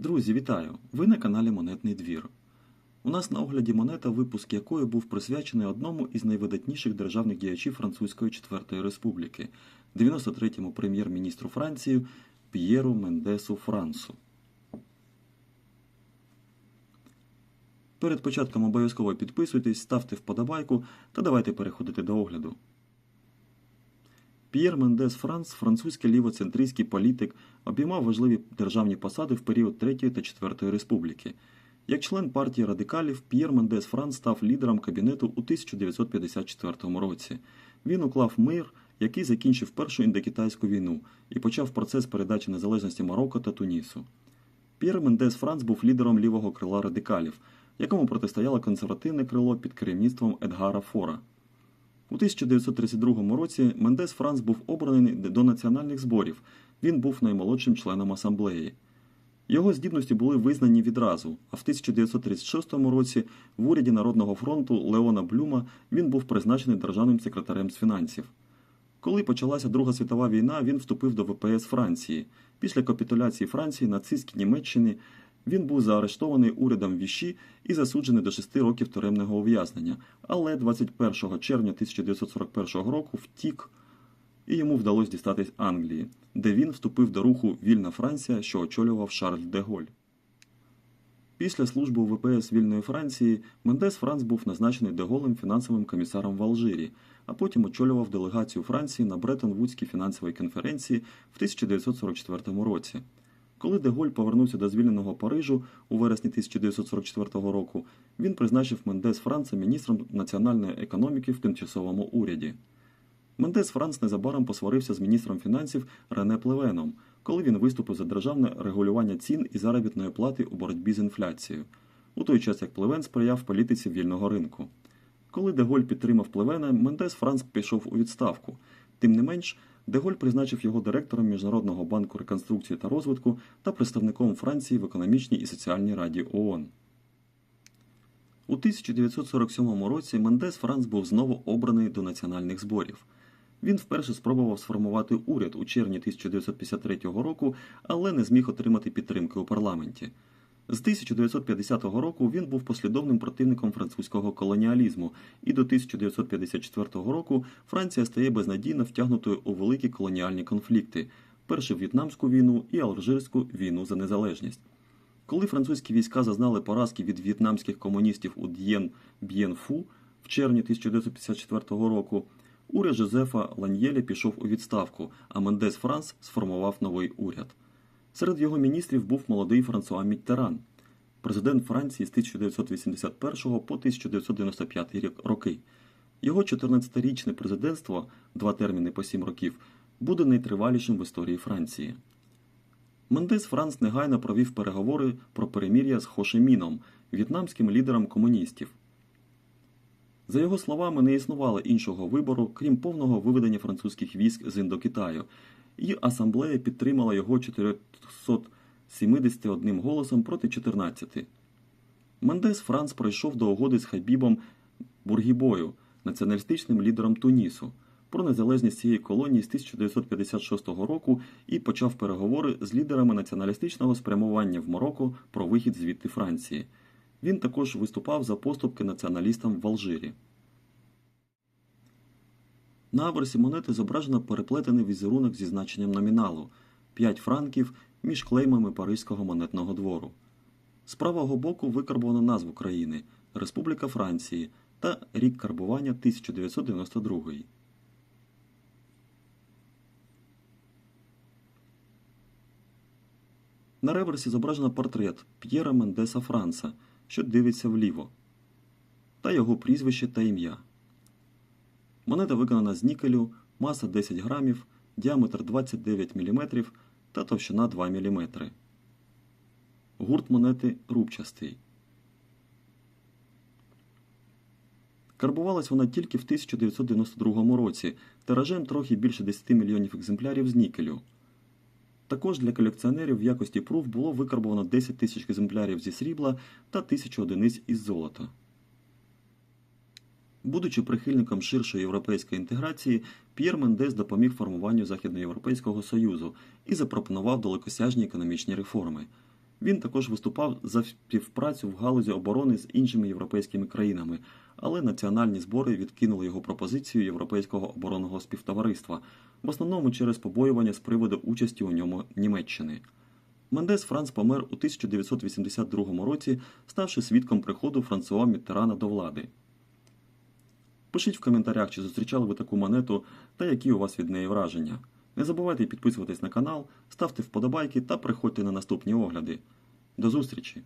Друзі, вітаю! Ви на каналі Монетний двір. У нас на огляді монета, випуск якої був присвячений одному із найвидатніших державних діячів Французької Четвертої Республіки, 93-му прем'єр-міністру Франції П'єру Мендесу Франсу. Перед початком обов'язково підписуйтесь, ставте вподобайку та давайте переходити до огляду. П'єр Мендес Франс, французький лівоцентристський політик, обіймав важливі державні посади в період Третьої та Четвертої Республіки. Як член партії радикалів, П'єр Мендес Франс став лідером кабінету у 1954 році. Він уклав мир, який закінчив Першу індокитайську війну і почав процес передачі незалежності Марокко та Тунісу. П'єр Мендес Франс був лідером лівого крила радикалів, якому протистояло консервативне крило під керівництвом Едгара Фора. У 1932 році Мендес Франс був обраний до національних зборів. Він був наймолодшим членом асамблеї. Його здібності були визнані відразу, а в 1936 році в уряді Народного фронту Леона Блюма він був призначений державним секретарем з фінансів. Коли почалася Друга світова війна, він вступив до ВПС Франції. Після капітуляції Франції нацистській Німеччині він був заарештований урядом Віші і засуджений до 6 років тюремного ув'язнення, але 21 червня 1941 року втік і йому вдалося дістатись Англії, де він вступив до руху Вільна Франція, що очолював Шарль де Голь. Після служби у ВПС Вільної Франції Мендес Франц був назначений Деголем фінансовим комісаром в Алжирі, а потім очолював делегацію Франції на Бреттон-Вудській фінансовій конференції в 1944 році. Коли Деголь повернувся до звільненого Парижу у вересні 1944 року, він призначив Мендес Франца міністром національної економіки в тимчасовому уряді. Мендес Франц незабаром посварився з міністром фінансів Рене Плевеном, коли він виступив за державне регулювання цін і заробітної плати у боротьбі з інфляцією, у той час як Плевен сприяв політиці вільного ринку. Коли Деголь підтримав Плевена, Мендес Франц пішов у відставку. Тим не менш, Деголь призначив його директором Міжнародного банку реконструкції та розвитку та представником Франції в економічній і соціальній раді ООН. У 1947 році Мендес Франц був знову обраний до національних зборів. Він вперше спробував сформувати уряд у червні 1953 року, але не зміг отримати підтримки у парламенті. З 1950 року він був послідовним противником французького колоніалізму, і до 1954 року Франція стає безнадійно втягнутою у великі колоніальні конфлікти: першу В'єтнамську війну і Алжирську війну за незалежність. Коли французькі війська зазнали поразки від в'єтнамських комуністів у Д'єн Б'єн Фу в червні 1954 року, уряд Жозефа Ланьєлі пішов у відставку, а Мендес Франс сформував новий уряд. Серед його міністрів був молодий Франсуа Міттеран, президент Франції з 1981 по 1995 роки. Його 14-річне президентство, два терміни по 7 років, буде найтривалішим в історії Франції. Мендес Франц негайно провів переговори про перемір'я з Хошеміном, в'єтнамським лідером комуністів. За його словами, не існувало іншого вибору, крім повного виведення французьких військ з Індокитаю, і асамблея підтримала його 471 голосом проти 14. Мендес Франц пройшов до угоди з Хабібом Бургібою, націоналістичним лідером Тунісу, про незалежність цієї колонії з 1956 року і почав переговори з лідерами націоналістичного спрямування в Марокко про вихід звідти Франції. Він також виступав за поступки націоналістам в Алжирі. На аверсі монети зображено переплетений візерунок зі значенням номіналу 5 франків між клеймами Паризького монетного двору. З правого боку викарбовано назву країни Республіка Франції та рік карбування 1992. На реверсі зображено портрет П'єра Мендеса Франца, що дивиться вліво, та його прізвище та ім'я. Монета виконана з нікелю, маса 10 грамів, діаметр 29 мм та товщина 2 мм. Гурт монети рубчастий. Карбувалась вона тільки в 1992 році, тиражем трохи більше 10 мільйонів екземплярів з нікелю. Також для колекціонерів в якості пруф було викарбовано 10 тисяч екземплярів зі срібла та 1000 одиниць із золота. Будучи прихильником ширшої європейської інтеграції, П'єр Мендес допоміг формуванню Західноєвропейського Союзу і запропонував далекосяжні економічні реформи. Він також виступав за співпрацю в галузі оборони з іншими європейськими країнами, але національні збори відкинули його пропозицію Європейського оборонного співтовариства, в основному через побоювання з приводу участі у ньому Німеччини. Мендес Франц помер у 1982 році, ставши свідком приходу Франсуа Міттерана до влади. Пишіть в коментарях, чи зустрічали ви таку монету та які у вас від неї враження. Не забувайте підписуватись на канал, ставте вподобайки та приходьте на наступні огляди. До зустрічі!